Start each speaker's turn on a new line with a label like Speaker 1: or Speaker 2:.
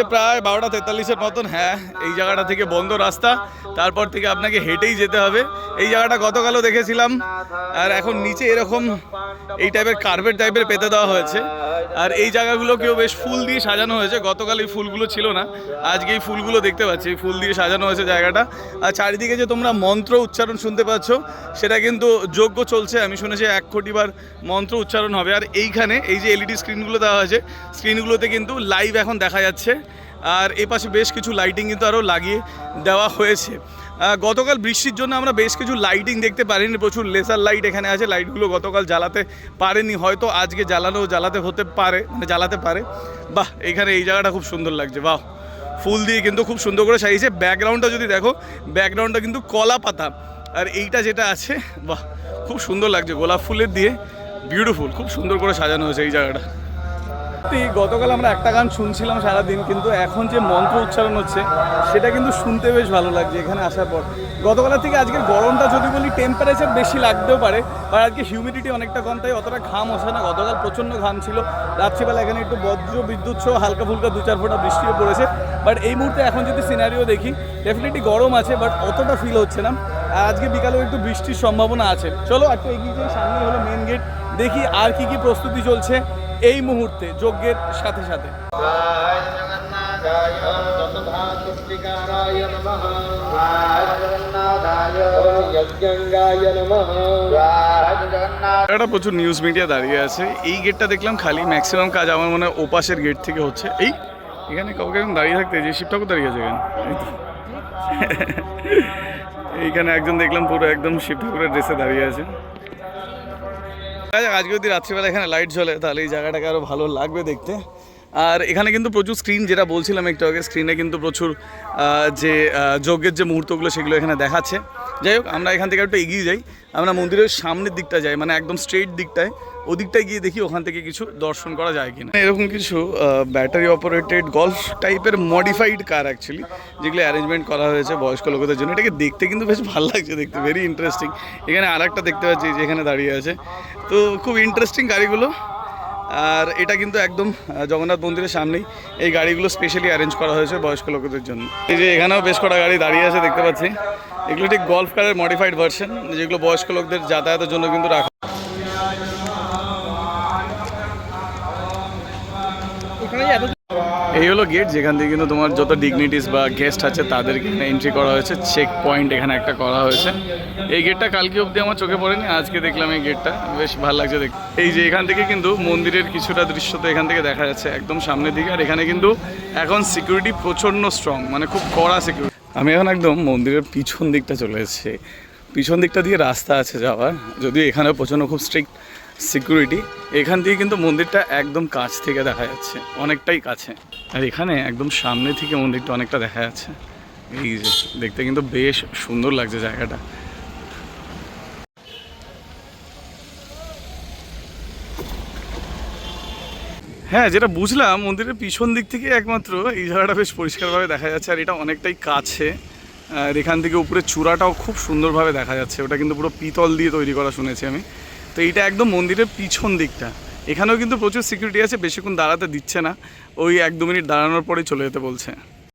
Speaker 1: বাজে প্রায় বারোটা তেতাল্লিশের মতন। হ্যাঁ এই জায়গাটা থেকে বন্ধ রাস্তা। তারপর থেকে আপনাকে হেঁটেই যেতে হবে। এই জায়গাটা গতকালও দেখেছিলাম। আর এখন নিচে এরকম এই টাইপের কার্পেট টাইপের পেতে দেওয়া হয়েছে। আর এই জায়গাগুলোকেও বেশ ফুল দিয়ে সাজানো হয়েছে। গতকাল এই ফুলগুলো ছিল না। আজকে এই ফুলগুলো দেখতে পাচ্ছি ফুল দিয়ে সাজানো হয়েছে জায়গাটা। আর চারিদিকে যে তোমরা মন্ত্র উচ্চারণ শুনতে পাচ্ছ, সেটা কিন্তু যোগ্য চলছে। আমি শুনেছি এক কোটিবার মন্ত্র উচ্চারণ হবে। আর এইখানে এই যে এলইডি স্ক্রিনগুলো দেওয়া হয়েছে, স্ক্রিনগুলোতে কিন্তু লাইভ এখন দেখা যাচ্ছে। আর এ পাশে বেশ কিছু লাইটিং কিন্তু আরও লাগিয়ে দেওয়া হয়েছে। গতকাল বৃষ্টির জন্য আমরা বেশ কিছু লাইটিং দেখতে পারিনি, প্রচুর লেসার লাইট এখানে আছে লাইটগুলো গতকাল জ্বালাতে পারেনি, হয়তো আজকে জ্বালানো, জ্বালাতে হতে পারে মানে জ্বালাতে পারে। বাহ, এখানে এই জায়গাটা খুব সুন্দর লাগছে, বাহ। ফুল দিয়ে কিন্তু খুব সুন্দর করে সাজিয়েছে। ব্যাকগ্রাউন্ডটা যদি দেখো ব্যাকগ্রাউন্ডটা কিন্তু কলা পাতা। আর এইটা যেটা আছে, বাহ, খুব সুন্দর লাগছে গোলাপ ফুলের দিয়ে। বিউটিফুল খুব সুন্দর করে সাজানো হয়েছে এই জায়গাটা। সত্যি, গতকাল আমরা একটা গান শুনছিলাম সারাদিন, কিন্তু এখন যে মন্ত্র উচ্চারণ হচ্ছে, সেটা কিন্তু শুনতে বেশ ভালো লাগছে এখানে আসার পর। গতকালের থেকে আজকের গরমটা যদি বলি টেম্পারেচার বেশি লাগতেও পারে বা আজকে হিউমিডিটি অনেকটা কম, তাই অতটা ঘাম আসে না। গতকাল প্রচণ্ড ঘাম ছিল, রাত্রিবেলা এখানে একটু বজ্র বিদ্যুৎ সহ হালকা ফুলকা দু চার ফোঁটা বৃষ্টিও পড়েছে। বাট এই মুহূর্তে এখন যদি সিনারিও দেখি ডেফিনেটলি গরম আছে বাট অতটা ফিল হচ্ছে না। আর আজকে বিকালেও একটু বৃষ্টির সম্ভাবনা আছে। চলো, একটু এগিয়ে সামনে হলো মেন গেট দেখি আর কি কি প্রস্তুতি চলছে। এই মুহূর্তে যজ্ঞের সাথে সাথে।
Speaker 2: জগন্নাথায় দশধাতুষ্টিকারায় নমঃ। জগন্নাথায় যজ্ঞঙ্গায় নমঃ। জগন্নাথ
Speaker 1: একটা প্রচুর নিউজ মিডিয়া দাঁড়িয়ে আছে। এই গেটটা দেখলাম খালি। ম্যাক্সিমাম কাজ আমার মনে হয় ওপাশের গেট থেকে হচ্ছে। এই এখানে কাউকে এরকম দাঁড়িয়ে থাকতে যে শিব ঠাকুর দাঁড়িয়ে আছে এখানে? এইখানে একজন দেখলাম পুরো একদম শিব ঠাকুরের ড্রেসে দাঁড়িয়ে আছে। আজকে যদি রাত্রিবেলা এখানে লাইট জ্বলে তাহলে এই জায়গাটাকে আরও ভালো লাগবে দেখতে। আর এখানে কিন্তু প্রচুর স্ক্রিন যেটা বলছিলাম একটু আগে স্ক্রিনে কিন্তু প্রচুর যে যজ্ঞের যে মুহূর্তগুলো সেগুলো এখানে দেখাচ্ছে। যাই হোক, আমরা এখান থেকে একটু এগিয়ে যাই। আমরা মন্দিরের সামনের দিকটা যাই মানে একদম স্ট্রেট দিকটায়। ওদিকটায় গিয়ে দেখি ওখান থেকে কিছু দর্শন করা যায় কিনা। এরকম কিছু ব্যাটারি অপারেটেড গলফ টাইপের মডিফাইড কার অ্যাকচুয়ালি যেগুলো অ্যারেঞ্জমেন্ট করা হয়েছে বয়স্ক লোকদের জন্য। এটাকে দেখতে কিন্তু বেশ ভালো লাগছে, দেখতে ভেরি ইন্টারেস্টিং এখানে আর দেখতে পাচ্ছি যে এখানে দাঁড়িয়ে আছে। তো খুব ইন্টারেস্টিং গাড়িগুলো। আর এটা কিন্তু একদম জগন্নাথ মন্দিরের সামনেই। এই গাড়িগুলো স্পেশালি অ্যারেঞ্জ করা হয়েছে বয়স্ক লোকদের জন্য। এই যে এখানেও বেশ কটা গাড়ি দাঁড়িয়ে আছে দেখতে পাচ্ছি। এগুলো ঠিক গল্ফ কারের মডিফাইড ভার্সন যেগুলো বয়স্ক লোকদের যাতায়াতের জন্য কিন্তু রাখা এই হলো গেট যেখান থেকে কিন্তু তোমার যত ডিগনিটিস বা গেস্ট আছে তাদেরকে এখানে এন্ট্রি করা হয়েছে চেক পয়েন্ট এখানে একটা করা হয়েছে। এই গেটটা কালকে অবধি আমার চোখে পড়েনি, আজকে দেখলাম এই গেটটা বেশ ভালো লাগছে দেখ এই যে এখান থেকে কিন্তু মন্দিরের কিছুটা দৃশ্য তো এখান থেকে দেখা যাচ্ছে একদম সামনের দিকে, আর এখানে কিন্তু এখন সিকিউরিটি প্রচণ্ড স্ট্রং মানে খুব কড়া সিকিউরিটি আমি এখন একদম মন্দিরের পিছন দিকটা চলে এসেছি। পিছন দিকটা দিয়ে রাস্তা আছে যাওয়ার, যদিও এখানেও প্রচণ্ড খুব স্ট্রিক্ট সিকিউরিটি, এখান থেকে কিন্তু মন্দিরটা একদম কাছ থেকে দেখা যাচ্ছে, অনেকটাই কাছে। আর এখানে একদম সামনে থেকে মন্দিরটা অনেকটা দেখা যাচ্ছে। এই যে, দেখতে কিন্তু বেশ সুন্দর লাগছে জায়গাটা। হ্যাঁ যেটা বুঝলাম, মন্দিরের পিছন দিক থেকে একমাত্র এই জায়গাটা বেশ পরিষ্কারভাবে দেখা যাচ্ছে, আর এটা অনেকটাই কাছে। আর এখান থেকে উপরে চূড়াটাও খুব সুন্দরভাবে দেখা যাচ্ছে, ওটা কিন্তু পুরো পিতল দিয়ে তৈরি করা শুনেছি আমি। তো এইটা একদম মন্দিরের পিছন দিকটা। এখানেও কিন্তু প্রচুর সিকিউরিটি আছে, বেশিক্ষণ দাঁড়াতে দিচ্ছে না। ওই এক দু মিনিট দাঁড়ানোর পরেই চলে যেতে বলছে।